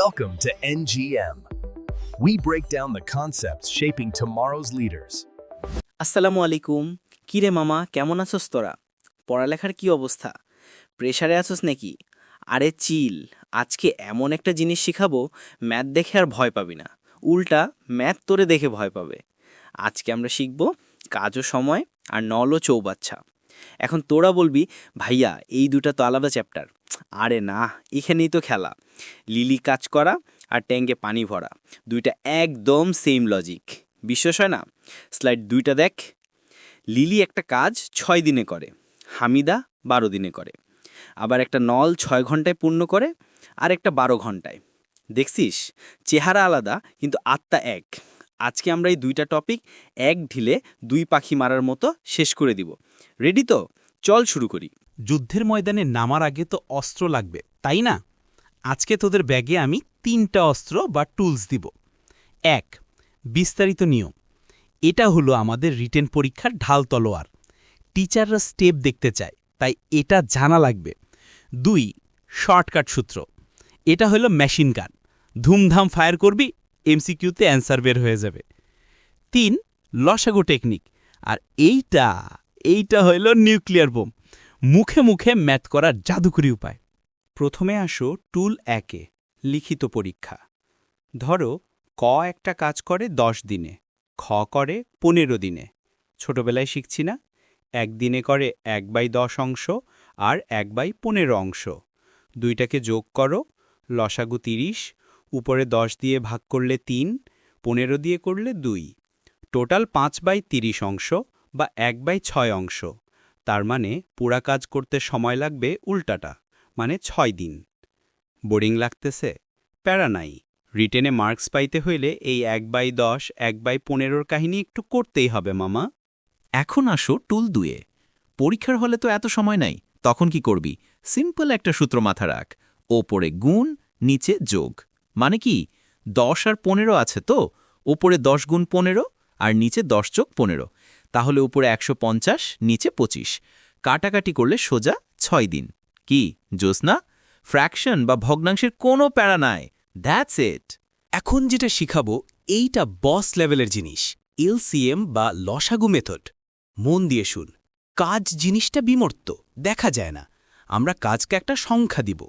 Welcome to NGM. We break down the concepts shaping tomorrow's leaders. আসসালামু আলাইকুম। কিরে মামা, কেমন আছোস তোরা? পড়ালেখার কি অবস্থা? প্রেশারে আছোস নাকি? আরে চিল, আজকে এমন একটা জিনিস শিখাবো, ম্যাথ দেখে আর ভয় পাবি না। উল্টা, ম্যাথ তোরে দেখে ভয় পাবে। আজকে আমরা শিখব কাজও সময় আর নলও চৌবাচ্চা। এখন তোরা বলবি, ভাইয়া, এই দুটা তো আলাদা চ্যাপ্টার আরে না, এখানেই তো খেলা। লিলি কাজ করা আর ট্যাঙ্কে পানি ভরা। দুইটা একদম সেম লজিক বিশ্বাস হয় না? স্লাইড দুইটা দেখ। লিলি একটা কাজ ছয় দিনে করে। হামিদা বারো দিনে করে। আবার একটা নল ছয় ঘন্টায় পূর্ণ করে আর একটা বারো ঘন্টায়। দেখছিস? চেহারা আলাদা, কিন্তু আত্মা এক। আজকে আমরা এই দুইটা টপিক এক ঢিলে দুই পাখি মারার মতো শেষ করে দিব। রেডি তো? চল শুরু করি। যুদ্ধের ময়দানে নামার আগে তো অস্ত্র লাগবে, তাই না? আজকে তোদের ব্যাগে আমি তিনটা অস্ত্র বা টুলস দিব। এক, বিস্তারিত নিয়ম। এটা হলো আমাদের রিটেন পরীক্ষার ঢাল তলোয়ার। টিচাররা স্টেপ দেখতে চায়, তাই এটা জানা লাগবে। দুই শর্টকাট সূত্র। এটা হলো মেশিন গান ধুমধাম ফায়ার করবি এমসিকিউতে অ্যান্সার বের হয়ে যাবে। তিন, লসাগু টেকনিক আর এইটা এইটা হইল নিউক্লিয়ার বোম। মুখে মুখে ম্যাথ করার জাদুকরি উপায়। প্রথমে আসো টুল একে, লিখিত পরীক্ষা। ধরো, ক একটা কাজ করে দশ দিনে, খ করে পনেরো দিনে। ছোটবেলায় শিখছি না। একদিনে করে এক বাই দশ অংশ আর এক বাই পনেরো অংশ। দুইটাকে যোগ করো, লসাগু তিরিশ, উপরে দশ দিয়ে ভাগ করলে তিন, পনেরো দিয়ে করলে দুই। টোটাল পাঁচ বাই তিরিশ অংশ বা এক বাই ছয় অংশ। তার মানে পুরা কাজ করতে সময় লাগবে উল্টাটা মানে ছয় দিন। বোরিং লাগতেছে? প্যারা নাই। রিটেনে মার্কস পাইতে হইলে এই এক বাই দশ, এক বাই পনেরোর কাহিনী একটু করতেই হবে, মামা। এখন আসো টুল দুয়ে। পরীক্ষার হলে তো এত সময় নাই, তখন কি করবি? সিম্পল একটা সূত্র মাথা রাখ। ওপরে গুণ, নিচে যোগ। মানে কি? দশ আর পনেরো আছে তো? ওপরে দশ গুণ পনেরো আর নিচে দশ যোগ পনেরো। তাহলে উপরে একশো পঞ্চাশ, নিচে পঁচিশ। কাটাকাটি করলে সোজা ছয় দিন। কি জোসনা ফ্র্যাকশন বা ভগ্নাংশের কোনো প্যারা নাই। দ্যাটস ইট এখন যেটা শিখাবো, এইটা বস লেভেলের জিনিস। এলসিএম বা লসাগু মেথড মন দিয়ে শুন। কাজ জিনিসটা বিমর্ত, দেখা যায় না। আমরা কাজকে একটা সংখ্যা দিব।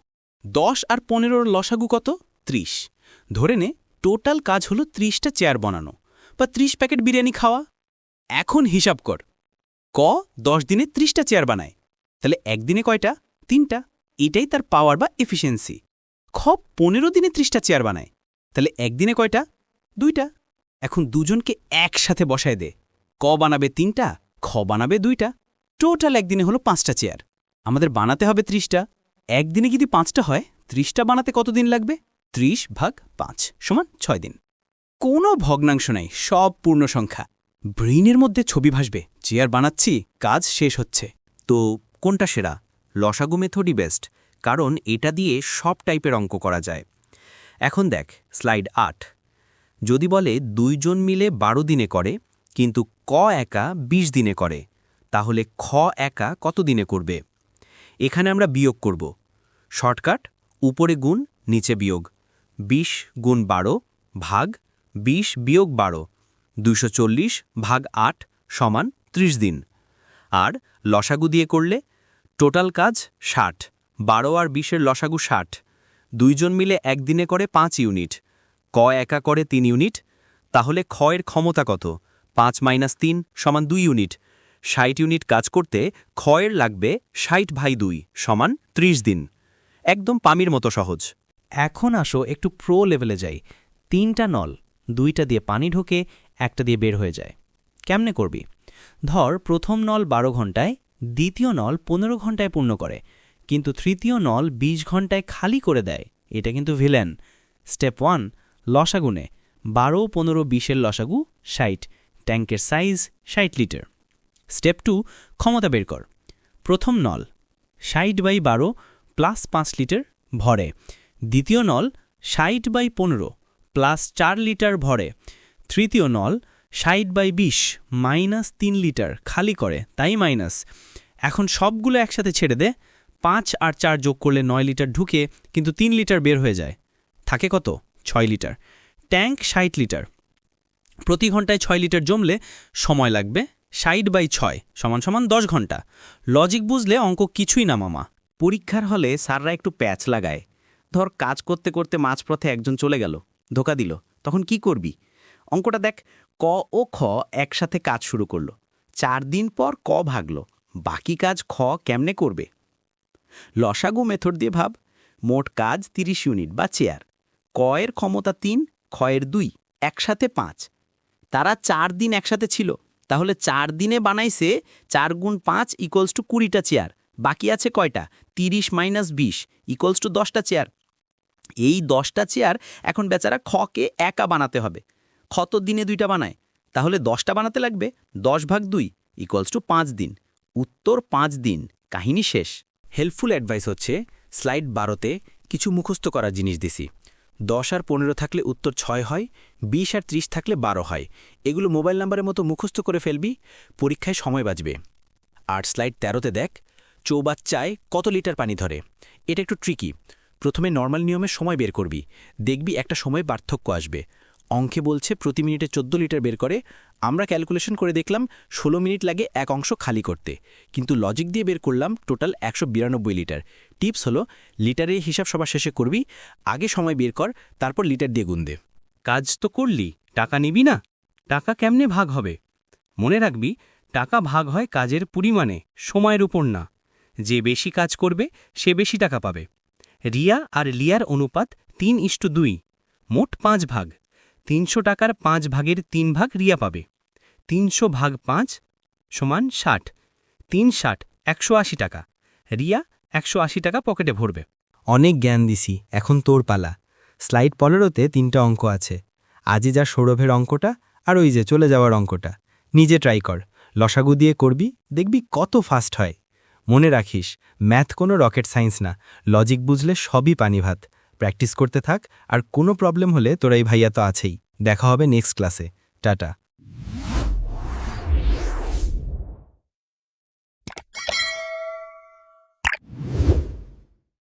দশ আর পনেরোর লসাগু কত? ত্রিশ। ধরে নে টোটাল কাজ হলো ত্রিশটা চেয়ার বানানো। বা ত্রিশ প্যাকেট বিরিয়ানি খাওয়া? এখন হিসাব কর। ক, দশ দিনে ত্রিশটা চেয়ার বানায়। তাহলে একদিনে কয়টা? তিনটা। এটাই তার পাওয়ার বা এফিসিয়েন্সি খ, পনেরো দিনে ত্রিশটা চেয়ার বানায়। তাহলে একদিনে কয়টা? দুইটা। এখন দুজনকে একসাথে বসায় দে। ক বানাবে তিনটা, খ বানাবে দুইটা। টোটাল একদিনে হলো পাঁচটা চেয়ার। আমাদের বানাতে হবে ত্রিশটা। একদিনে যদি পাঁচটা হয়, ত্রিশটা বানাতে কতদিন লাগবে? ত্রিশ ভাগ পাঁচ সমান ছয় দিন। কোনো ভগ্নাংশ নাই, সব পূর্ণ সংখ্যা। ব্রেইনের মধ্যে ছবি ভাসবে চেয়ার বানাচ্ছি, কাজ শেষ হচ্ছে। তো কোনটা সেরা? লসাগু মেথডই বেস্ট কারণ এটা দিয়ে সব টাইপের অঙ্ক করা যায়। এখন দেখ স্লাইড আট। যদি বলে দুইজন মিলে বারো দিনে করে, কিন্তু ক একা ২০ দিনে করে, তাহলে খ একা কত দিনে করবে? এখানে আমরা বিয়োগ করব। শর্টকাট, উপরে গুণ, নিচে বিয়োগ। ২০ গুণ বারো ভাগ ২০ বিয়োগ বারো দুশো ভাগ আট সমান ৩০ দিন। আর লসাগু দিয়ে করলে টোটাল কাজ ষাট, বারো আর বিশের লসাগু ষাট। দুইজন মিলে একদিনে করে পাঁচ ইউনিট, ক একা করে তিন ইউনিট, তাহলে ক্ষয়ের ক্ষমতা কত? পাঁচ মাইনাস তিন সমান দুই ইউনিট। ষাট ইউনিট কাজ করতে ক্ষয়ের লাগবে ষাট ভাই দুই সমান ৩০ দিন। একদম পামির মতো সহজ। এখন আসো একটু প্রো লেভেলে যাই। তিনটা নল। দুইটা দিয়ে পানি ঢোকে, একটা দিয়ে বের হয়ে যায়। কেমনে করবি? ধর, প্রথম নল বারো ঘন্টায়, দ্বিতীয় নল পনেরো ঘন্টায় পূর্ণ করে, কিন্তু তৃতীয় নল ২০ ঘন্টায় খালি করে দেয়। এটা কিন্তু ভিলেন। স্টেপ ওয়ান, লসাগুনে, বারো, পনেরো, বিশের লসাগু, ষাট, ট্যাঙ্কের সাইজ, ষাট লিটার। স্টেপ টু, ক্ষমতা বের কর। প্রথম নল, ষাট বাই বারো প্লাস পাঁচ লিটার ভরে। দ্বিতীয় নল, ষাট বাই পনেরো প্লাস চার লিটার ভরে। তৃতীয় নল, ষাট বাই বিশ, মাইনাস তিন লিটার, খালি করে, তাই মাইনাস। এখন সবগুলো একসাথে ছেড়ে দে, পাঁচ আর চার যোগ করলে নয় লিটার ঢুকে কিন্তু তিন লিটার বের হয়ে যায়। থাকে কত? ছয় লিটার। ট্যাঙ্ক ষাট লিটার। প্রতি ঘন্টায় ছয় লিটার জমলে সময় লাগবে ষাট বাই ছয় সমান সমান দশ ঘণ্টা। লজিক বুঝলে অঙ্ক কিছুই না মামা। পরীক্ষার হলে স্যাররা একটু প্যাচ লাগায়। ধর কাজ করতে করতে মাঝপথে একজন চলে গেল। ধোকা দিল। তখন কি করবি? অঙ্কটা দেখ, ক ও খ একসাথে কাজ শুরু করল। চার দিন পর ক ভাগলো। বাকি কাজ খ কেমনে করবে? লসাগু মেথড দিয়ে ভাব, মোট কাজ ৩০ ইউনিট বা চেয়ার। ক এর ক্ষমতা তিন, খ এর দুই, একসাথে পাঁচ। তারা চার দিন একসাথে ছিল। তাহলে চার দিনে বানাইছে চার গুণ পাঁচ ইকুয়ালস টু কুড়িটা চেয়ার। বাকি আছে কয়টা? তিরিশ মাইনাস বিশ ইকুয়ালস টু দশটা চেয়ার। এই দশটা চেয়ার এখন বেচারা খকে একা বানাতে হবে। খ তো দিনে দুইটা বানায়। তাহলে দশটা বানাতে লাগবে? দশ ভাগ দুই ইকুয়ালস টু পাঁচ দিন। উত্তর পাঁচ দিন। কাহিনী শেষ। হেল্পফুল অ্যাডভাইস হচ্ছে স্লাইড বারোতে কিছু মুখস্থ করার জিনিস দিছি। দশ আর পনেরো থাকলে উত্তর ছয় হয়, বিশ আর ত্রিশ থাকলে বারো হয়। এগুলো মোবাইল নাম্বারের মতো মুখস্থ করে ফেলবি, পরীক্ষায় সময় বাঁচবে। আর স্লাইড তেরোতে দেখ, চৌবাচ্চায় কত লিটার পানি ধরে। এটা একটু ট্রিকি প্রথমে নর্মাল নিয়মে সময় বের করবি। দেখবি একটা সময় পার্থক্য আসবে। অঙ্কে বলছে প্রতি মিনিটে ১৪ লিটার বের করে। আমরা ক্যালকুলেশন করে দেখলাম ১৬ মিনিট লাগে এক অংশ খালি করতে। কিন্তু লজিক দিয়ে বের করলাম টোটাল একশো বিরানব্বই লিটার। টিপস হলো লিটারের হিসাব সবার শেষে করবি, আগে সময় বের কর, তারপর লিটার দিয়ে গুন দে। কাজ তো করলি, টাকা নিবি না? টাকা কেমনে ভাগ হবে? মনে রাখবি, টাকা ভাগ হয় কাজের পরিমাণে, সময়ের উপর না। যে বেশি কাজ করবে, সে বেশি টাকা পাবে। রিয়া আর লিয়ার অনুপাত তিন ইস্টু দুই, মোট পাঁচ ভাগ। তিনশো টাকার পাঁচ ভাগের তিন ভাগ রিয়া পাবে। তিনশো ভাগ পাঁচ সমান ষাট। তিন ষাট, একশো আশি টাকা। রিয়া একশো আশি টাকা পকেটে ভরবে। অনেক জ্ঞান দিছি, এখন তোর পালা। স্লাইড পনেরোতে তিনটা অঙ্ক আছে। আজই যা সৌরভের অঙ্কটা আর ওই যে চলে যাওয়ার অঙ্কটা। নিজে ট্রাই কর। লসাগু দিয়ে করবি, দেখবি কত ফাস্ট হয়। মনে রাখিস, ম্যাথ কোনো রকেট সায়েন্স না। লজিক বুঝলে সবই পানি ভাত। প্র্যাকটিস করতে থাক, আর কোনো প্রবলেম হলে তোরা এই ভাইয়া তো আছেই। দেখা হবে নেক্সট ক্লাসে। টাটা।